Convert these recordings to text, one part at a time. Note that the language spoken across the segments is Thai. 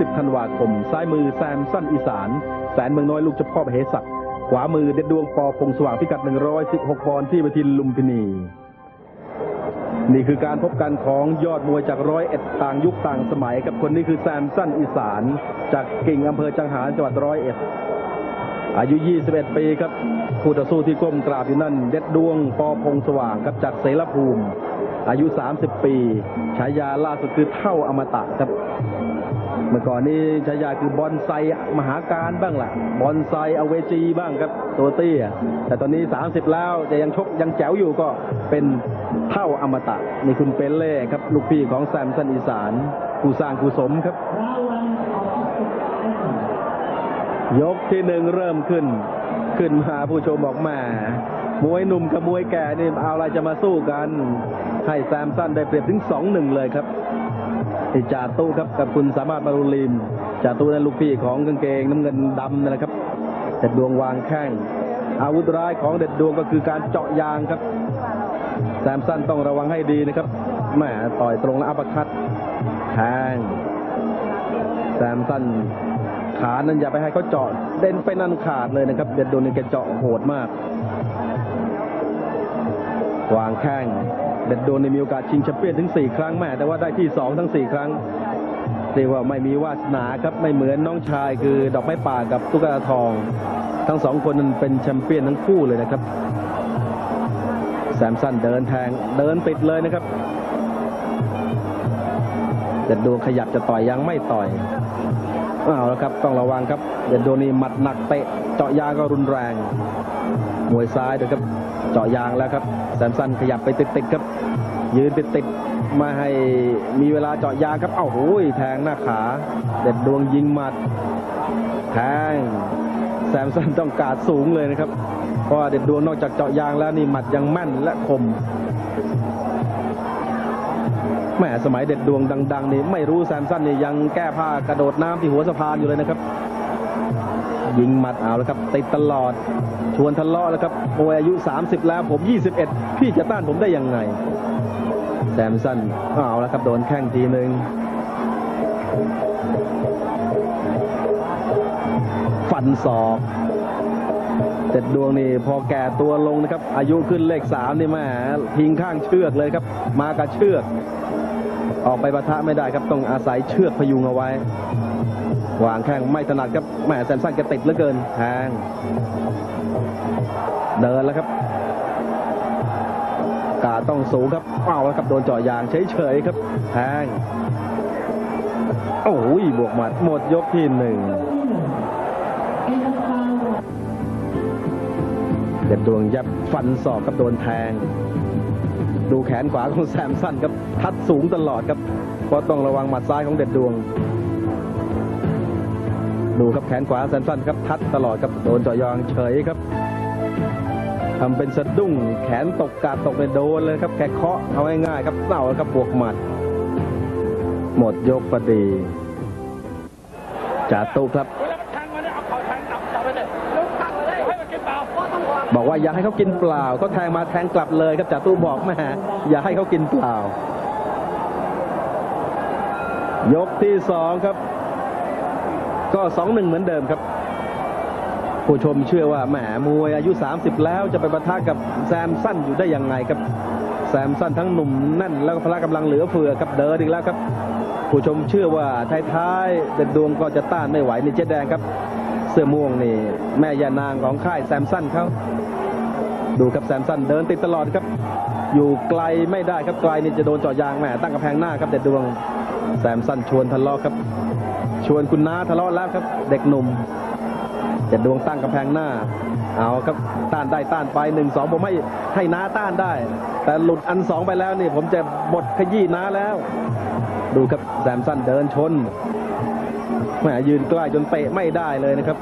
10 ธันวาคม ซ้ายมือแซมสั้นอีสาน แสนเมืองน้อยลูกเจ้าพ่อเหสักขวามือเด็ดดวงปอพงสว่างพิกัด 116 ปอนด์ที่เวทีลุมพินี นี่คือการพบกันของยอดมวยจากร้อยเอ็ดต่างยุคต่างสมัย กับคนนี้คือแซมสั้นอีสาน จากกิ่งอำเภอจังหารจังหวัดร้อยเอ็ดอายุ 21 ปีครับ คู่ต่อสู้ที่ก้มกราบอยู่นั่น เด็ดดวง ปอพงสว่างครับจากเสรภูมิ อายุ 30 ปี ฉายาล่าสุดคือเท่าอมตะครับ เมื่อก่อนนี้ฉายาคือบอนไซมหาการบ้างล่ะ บอนไซอเวจีบ้างครับตัวเตี้ยแต่ตอนนี้ 30 แล้วจะยังชกยังแจ๋วอยู่ก็เป็นเท่าอมตะนี่คุณเปเล่ครับ ลูกพี่ของแซมสันอีสานผู้สร้างผู้สมครับ ยกที่หนึ่งเริ่มขึ้น ขึ้นมาผู้ชมบอกแหมมวยหนุ่มกับมวยแก่นี่เอาอะไรจะมาสู้กัน ให้แซมสันได้เปรียบถึงสองหนึ่งเลยครับ จ่าตู้ครับกับคุณสามารถมารุลีมจ่าตู้นั้นลูกพี่ของกางเกงน้ำเงินดำนะครับ เด็ดดวงวางแข้งอาวุธร้ายของเด็ดดวงก็คือการเจาะยางครับแซมสันต้องระวังให้ดีนะครับแหมต่อยตรงและอัปคัดแทงแซมสันขานั้นอย่าไปให้เขาเจาะเด่นไปนั่นขาดเลยนะครับ เด็ดโดนนี่แกเจาะโหดมาก วางแข้ง เด็ดโดนนี่มีโอกาสชิงแชมเปี้ยนถึง 4 ครั้งแม่แต่ว่าได้ที่ 2 ทั้ง 4 ครั้งเรียกว่าไม่มีวาสนาครับไม่เหมือนน้องชายคือดอกไม้ป่ากับตุ๊กตาทอง ทั้งสองคนนั้นเป็นแชมเปี้ยนทั้งคู่เลยนะครับแซมสันเดินแทงเดินติดเลยนะครับเด็ดดวงขยับจะต่อยยังไม่ต่อย อาแล้วครับต้องระวังครับเด็ดดนีหมัดหนักเตะเจาะยางก็รุนแรงมวยซ้ายด้วยครับเจาะยางแล้วครับแซมสันขยับไปติดๆครับ ยืนติดๆมาให้มีเวลาเจาะยางครับเอ้าโหยแทงหน้าขา เด็ดดวงยิงหมัดแทงแซมสันต้องการสูงเลยนะครับ เพราะเด็ดดวงนอกจากเจาะยางแล้วนี่หมัดยังแม่นและคม แหมสมัยเด็ดดวงดัง ๆ นี่ไม่รู้แซมสันนี่ยังแก้ผ้ากระโดดน้ำที่หัวสะพานอยู่เลยนะครับ ยิงหมัดเอาแล้วครับ ติดตลอด ชวนทะเลาะแล้วครับมวยอายุ 30 แล้วผม 21 พี่จะต้านผมได้ยังไง แซมสันเอาแล้วครับโดนแข้งทีหนึ่งฟันศอก เด็ดดวงนี่พอแก่ตัวลงนะครับ อายุขึ้นเลขสามนี่แม่ทิ้งข้างเชือกเลยครับ มากับเชือก ออกไปปะทะไม่ได้ครับต้องอาศัยเชือกพยุงเอาไว้วางแข้งไม่ถนัดครับแหมแซมสันแกติดเหลือเกินแทงเดินแล้วครับกาต้องสูงครับเอาแล้วครับโดนเจาะยางเฉยๆครับแทงโอ้ยบวกหมัดหมดยกที่หนึ่ง ด็ดดวงยับฟันศอกครับโดนแทง ดูแขนขวาของแซมสันครับทัดสูงตลอดครับเพราะต้องระวังหมัดซ้ายของเด็ดดวง ดูครับแขนขวาแซมสันครับทัดตลอดครับโดนจาะยางเฉยครับทำเป็นสะดุ้งแขนตกกาดตกไปโดนเลยครับแค่เคาะเอาง่ายๆครับเต่าครับบวกหมัด หมดยกพอดีจ่าตุครับ บอกว่าอย่าให้เขากินเปล่าเขาแทงมาแทงกลับเลยครับจ่าตู้บอกแม่อย่าให้เขากินเปล่า ยกที่สองครับ ก็สองหนึ่งเหมือนเดิมครับ ผู้ชมเชื่อว่าแหมมวยอายุ 30 แล้วจะไปปะทะกับแซมสั้นอยู่ได้ยังไงครับ แซมสั้นทั้งหนุ่มแน่นแล้วก็พละกำลังเหลือเฟือครับเดินอีกแล้วครับ ผู้ชมเชื่อว่าท้ายๆเด็ดดวงก็จะต้านไม่ไหวในเจ๊แดงครับ เสื้อม่วงนี่ แม่ยานางของค่ายแซมสันเขาดูครับแซมสันเดินติดตลอดครับ อยู่ไกลไม่ได้ครับไกลนี่จะโดนเจาะยางแหม่ตั้งกำแพงหน้าครับเด็ดดวงแซมสันชวนทะเลาะครับ ชวนคุณน้าทะเลาะแล้วครับ เด็กหนุ่มเด็ดดวงตั้งกำแพงหน้า เอาครับต้านได้ต้านไปหนึ่งสองผมให้ให้น้าต้านได้ แต่หลุดอันสองไปแล้วนี่ผมจะบดขยี้น้าแล้ว ดูครับแซมสันเดินชน แหมยืนใกล้จนเตะไม่ได้เลยนะครับ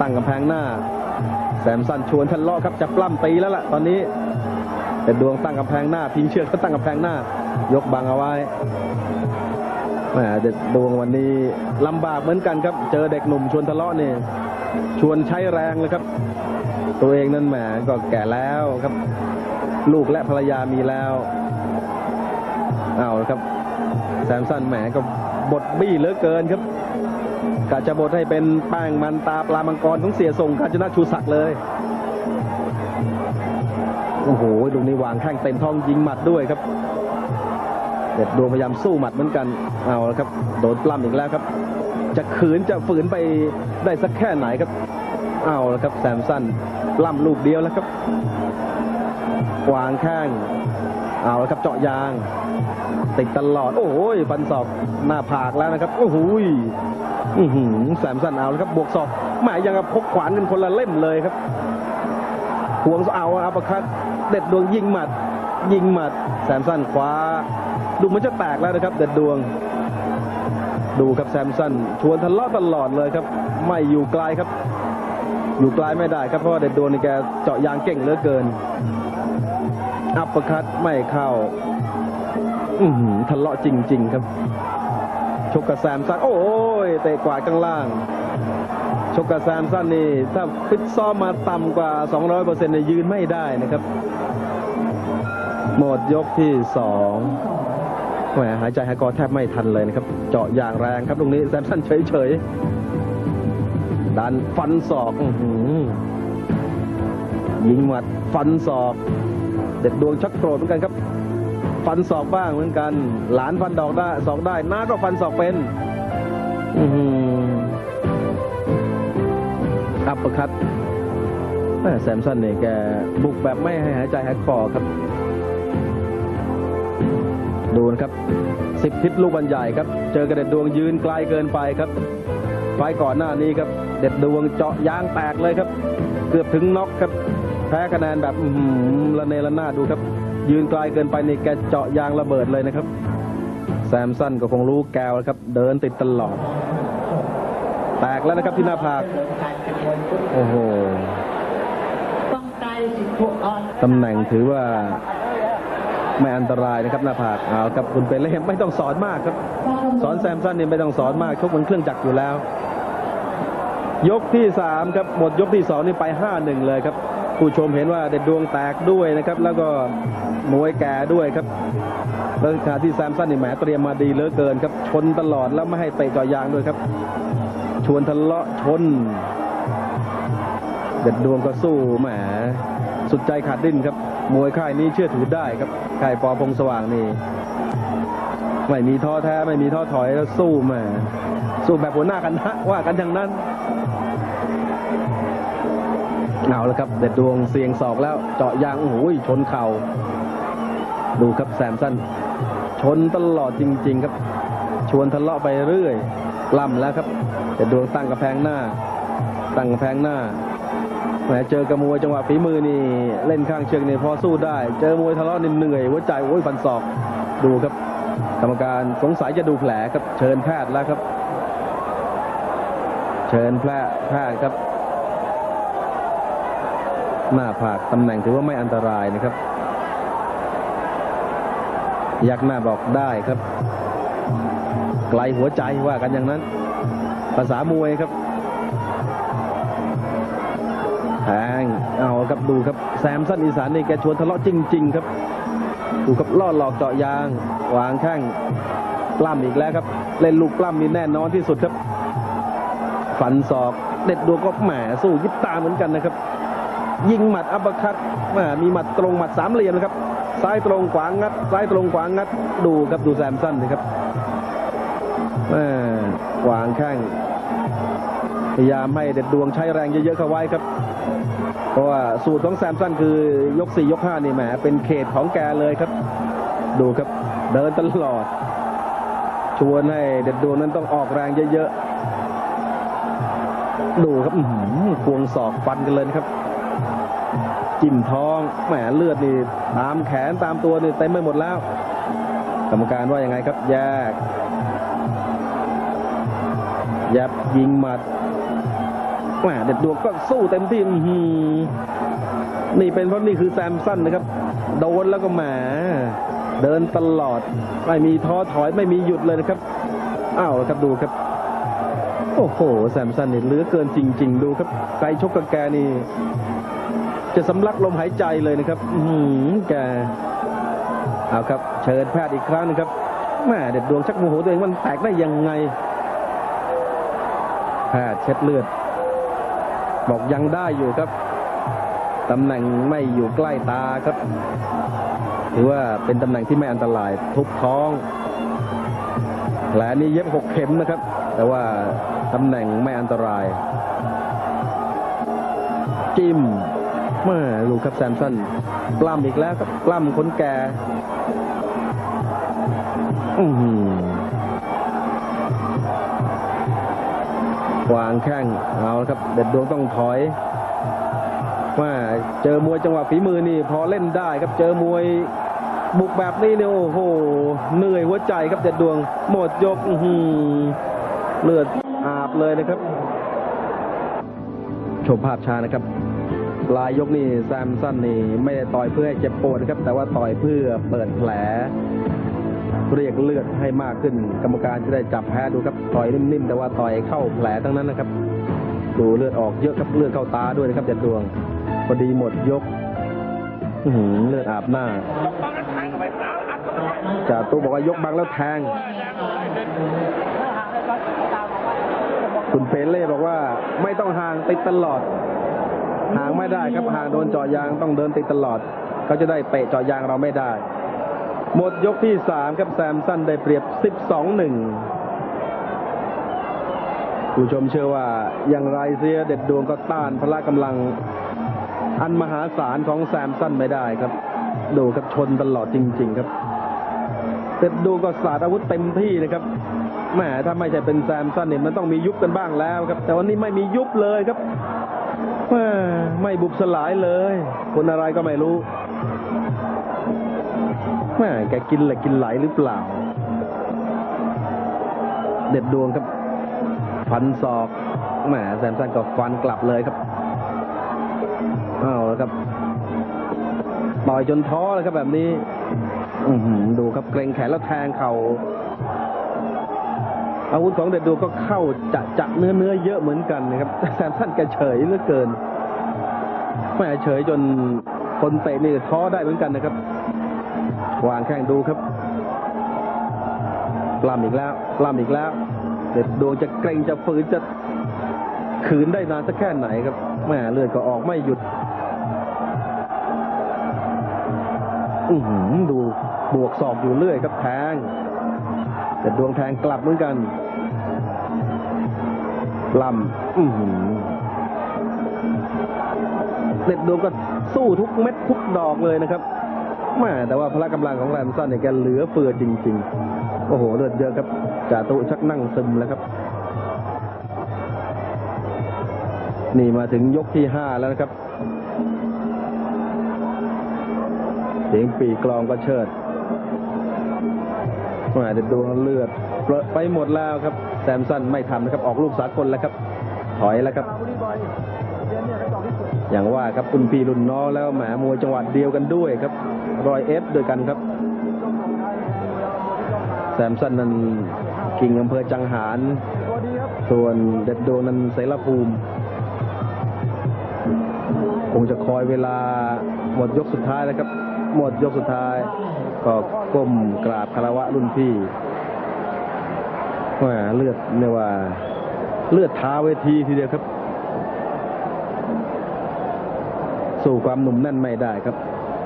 ตั้งกำแพงหน้าแซมสันชวนทะเลาะครับจะปล้ำตีแล้วล่ะ ตอนนี้แต่ดวงตั้งกำแพงหน้าพิงเชือกก็ตั้งกำแพงหน้า ยกบังเอาไว้แหมเด็ดวงวันนี้ลำบากเหมือนกันครับ เจอเด็กหนุ่มชวนทะเลาะนี่ชวนใช้แรงเลยครับ ตัวเองนั่นแหมก็แก่แล้วครับ ลูกและภรรยามีแล้วเอาละครับแซมสันแหมก็ บดบี้เหลือเกินครับกะจะบดให้เป็นแป้งมันตาปลามังกรของเสียทรงกาญจนาชูศักดิ์เลยโอ้โหลูกนี้วางแข้งเต็มท้องยิงหมัดด้วยครับเด็ดดวงพยายามสู้หมัดเหมือนกันเอาละครับโดนปล้ำอีกแล้วครับ จะขืนจะฝืนไปได้สักแค่ไหนครับเอาละครับแซมสันปล้ำลูกเดียวแล้วครับวางแข้งเอาละครับเจาะยาง ติดตลอด โอ้ยฟันศอกหน้าผากแล้วนะครับ โอ้โหยอื้อหือแซมสันเอาแล้วครับ บวกศอกหมายยังกับพกขวานกันคนละเล่มเลยครับห่วงเอาอัปคัดเด็ดดวงยิงหมัด ยิงหมัดแซมสันคว้าดูมันจะแตกแล้วนะครับ เด็ดดวง ดูครับแซมสันชวนทะเลาะตลอดเลยครับ ไม่อยู่ไกลครับ อยู่ไกลไม่ได้ครับเพราะว่าเด็ดดวงนี่แกเจาะยางเก่งเหลือเกินอัปคัดไม่เข้า อือหือทะเลาะจริง ๆ ครับ ชกกับแซมสันโอ้ยเตะกวาดข้างล่าง ชกกับแซมสันนี่ถ้าฟิตซ้อมมาต่ำกว่า 200%เนี่ยยืนไม่ได้นะครับ หมดยกที่สองแหมหายใจหายคอแทบไม่ทันเลยนะครับ เจาะอย่างแรงครับตรงนี้แซมสันเฉยๆดันฟันศอกอยิงหมัดฟันศอก เด็ดดวงชักโกรธเหมือนกันครับ ฟันศอกบ้างเหมือนกัน หลานฟันดอกได้ศอกได้น้าก็ฟันศอกเป็นอืมอัปปร์คัตแม่แซมสันเนี่ยแกบุกแบบไม่ให้หายใจหายคอครับ ดูนะครับสิบทิศลูกบอลใหญ่ครับ เจอกระเด็ดดวงยืนไกลเกินไปครับไฟก่อนหน้านี้ครับ เด็ดดวงเจาะยางแตกเลยครับ เกือบถึงน็อกครับ แพ้คะแนนแบบอื้อหือระเนระนาดดูครับ ยืนไกลเกินไปนี่แกเจาะยางระเบิดเลยนะครับ แซมสันก็คงรู้แกวแล้วครับ เดินติดตลอด แตกแล้วนะครับที่หน้าผาก โอ้โหตำแหน่งถือว่าไม่อันตรายนะครับหน้าผากเอาครับคุณเปเล่ไม่ต้องสอนมากครับ สอนแซมสันนี่ไม่ต้องสอนมากชกเหมือนเครื่องจักรอยู่แล้ว ยกที่สามครับหมดยกที่สองนี่ไปห้าหนึ่งเลยครับ ผู้ชมเห็นว่าเด็ดดวงแตกด้วยนะครับ แล้วก็มวยแก่ด้วยครับแล้วขณะที่แซมสันนี่แหมเตรียมมาดีเหลือเกินครับ ชนตลอดแล้วไม่ให้เตะจ่อยางด้วยครับ ชวนทะเลาะชน เด็ดดวงก็สู้แหมสุดใจขาดดิ้นครับ มวยค่ายนี้เชื่อถือได้ครับค่ายปอพงสว่างนี่ไม่มีท้อแท้ไม่มีท้อถอยแล้วสู้แหมสู้แบบหัวหน้ากันนะว่ากันอย่างนั้น เอาแล้วครับเด็ดดวงเสียงศอกแล้วเจาะยางโอ้โหชนเข่า ดูครับแซมสันชนตลอดจริง ๆ ครับ ชวนทะเลาะไปเรื่อยล่ำแล้วครับเด็ดดวงตั้งกระแพงหน้า ตั้งกระแพงหน้าแหมเจอกระมวยจังหวะฝีมือนี่เล่นข้างเชิงนี่พอสู้ได้ เจอมวยทะเลาะนี่เหนื่อยหัวใจโอ้ยฟันศอกดูครับกรรมการสงสัยจะดูแผลครับเชิญแพทย์แล้วครับ เชิญแพทย์แพทย์ครับ หน้าผากตำแหน่งถือว่าไม่อันตรายนะครับ ยักหน้าบอกได้ครับ ไกลหัวใจว่ากันอย่างนั้น ภาษามวยครับแทงเอาครับดูครับแซมสั้นอีสานนี่แกชวนทะเลาะจริง ๆ ครับ ดูครับล่อหลอกเจาะยางวางแข้งปล้ำอีกแล้วครับ เล่นลูกปล้ำนี่แน่นอนที่สุดครับฟันศอกเด็ดดวงก็แหมสู้ยิบตาเหมือนกันนะครับ ยิงหมัดอัปเปร์คัตแหมมีหมัดตรงหมัดสามเหลี่ยมนะครับ ซ้ายตรงขวางงัด ซ้ายตรงขวางงัด ดูครับดูแซมสันนะครับแหมวางแข้งพยายามให้เด็ดดวงใช้แรงเยอะๆเข้าไว้ครับ เพราะว่าสูตรของแซมสันคือยก 4 ยก5นี่แหมเป็นเขตของแกเลยครับ ดูครับเดินตลอด ชวนให้เด็ดดวงนั้นต้องออกแรงเยอะๆ ดูครับอื้อหือควงศอกฟันกันเลยครับ จิ้มท้องแหมเลือดนี่ตามแขนตามตัวนี่เต็มไปหมดแล้ว กรรมการว่ายังไงครับแยกยับยิงหมัดแหมเด็ดดวงก็สู้เต็มที่นี่เป็นเพราะนี่คือแซมสั้นนะครับ โดนแล้วก็แหมเดินตลอด ไม่มีท้อถอยไม่มีหยุดเลยนะครับอ้าวครับดูครับ โอ้โหแซมสันนี่เหลือเกินจริง ๆ ดูครับใครชกกับแกนี่ จะสำลักลมหายใจเลยนะครับอือหือแกเอาครับ เชิญแพทย์อีกครั้งนึงครับแม่เด็ดดวงชักโมโหตัวเองมันแตกได้ยังไง แพทย์เช็ดเลือด บอกยังได้อยู่ครับตำแหน่งไม่อยู่ใกล้ตาครับถือว่าเป็นตำแหน่งที่ไม่อันตรายทุบท้องแผลนี้เย็บหกเข็มนะครับ แต่ว่าตำแหน่งไม่อันตราย จิ้ม เมาลูครับแซมสันปล้ำอีกแล้วครับปล้ำคนแก่อือหือวางแข้งเอาละครับ เด็ดดวงต้องถอยว่าเจอมวยจังหวะฝีมือนี่พอเล่นได้ครับเจอมวยบุกแบบนี้เนี่ยโอ้โหเหนื่อยหัวใจครับเด็ดดวง หมดยกอือหือเลือดอาบเลยนะครับ ชมภาพช้านะครับ ปลายยกนี่แซมสันนี่ไม่ได้ต่อยเพื่อให้เจ็บปวดนะครับ แต่ว่าต่อยเพื่อเปิดแผล เรียกเลือดให้มากขึ้น กรรมการจะได้จับแพ้ดูครับต่อยนิ่มๆแต่ว่าต่อยเข้าแผลทั้งนั้นนะครับ ดูเลือดออกเยอะครับเลือดเข้าตาด้วยนะครับเด็ดดวงพอดีหมดยกอืเลือดอาบหน้าจ่าตู้บอกว่ายกบังแล้วแทง คุณเปเล่บอกว่าไม่ต้องห่างติดตลอด ห่างไม่ได้ครับห่างโดนเจาะยางต้องเดินติดตลอด เขาจะได้เตะเจาะยางเราไม่ได้ หมดยกที่สามครับแซมสันได้เปรียบ 12 1 ผู้ชมเชื่อว่าอย่างไรเสียเด็ดดวงก็ต้านพละกำลัง อันมหาศาลของแซมสันไม่ได้ครับ ดูครับชนตลอดจริง ๆ ครับเด็ดดูก็สาดอาวุธเต็มที่นะครับแหมถ้าไม่ใช่เป็นแซมสันเนี่ยมันต้องมียุบกันบ้างแล้วครับ แต่วันนี้ไม่มียุบเลยครับ แม่ไม่บุบสลายเลย คนอะไรก็ไม่รู้แม่แกกินเหละกินไหลหรือเปล่า เด็ดดวงครับ ฟันศอกแหมแซมสันก็ฟันกลับเลยครับเอาแล้วครับต่อยจนท้อเลยครับแบบนี้ อืดูครับเกรงแขนแล้วแทงเข่า อาวุธของเด็ดดูก็เข้าจะจะเนื้อเนื้อเยอะเหมือนกันนะครับแซมสันแกเฉยเหลือเกินแม่เฉยจนคนเตะนี่ท้อได้เหมือนกันนะครับวางแข้งดูครับปล้ำอีกแล้วปล้ำอีกแล้ว เด็ดดวงจะเกรงจะฝืนจะขืนได้นานสักแค่ไหนครับแม่เลือดก็ออกไม่หยุดอือหือดูบวกศอกอยู่เรื่อยครับแทง แต่ดวงแทงกลับเหมือนกันลำอือหือเด็ดดวงก็สู้ทุกเม็ดทุกดอกเลยนะครับแม่แต่ว่าพละกำลังของแรมสันเนี่ยแกเหลือเฟือจริง ๆ โอ้โหเลือดเยอะครับจ่าตุชักนั่งซึมแล้วครับ นี่มาถึงยกที่ห้าแล้วนะครับ เสียงปีกลองก็เชิด แหม่แต่ดวงเลือดเปรอะไปหมดแล้วครับแซมสันไม่ทำนะครับออกลูกสากลแล้วครับ ถอยแล้วครับ อย่างว่าครับคุณพี่รุ่นน้องแล้วแหมมวยจังหวัดเดียวกันด้วยครับ รอยเอฟด้วยกันครับ แซมสันนั้นกิ่งอำเภอจังหารส่วนเด็ดโดวงนั้นเสรภูมิคงจะคอยเวลาหมดยกสุดท้ายแล้วครับ หมดยกสุดท้ายก็ ก้มกราบคารวะรุ่นพี่แหมเลือดเนี่ยว่า เลือดท้าเวทีทีเดียวครับ สู่ความหนุ่มแน่นไม่ได้ครับ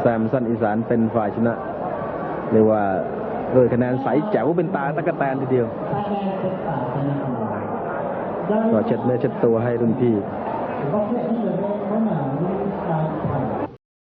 แซมสันอีสานเป็นฝ่ายชนะเรียกว่าโดยคะแนนใสแจ๋วเป็นตาตะกะแตนทีเดียว ก็เช็ดเนื้อเช็ดตัวให้รุ่นพี่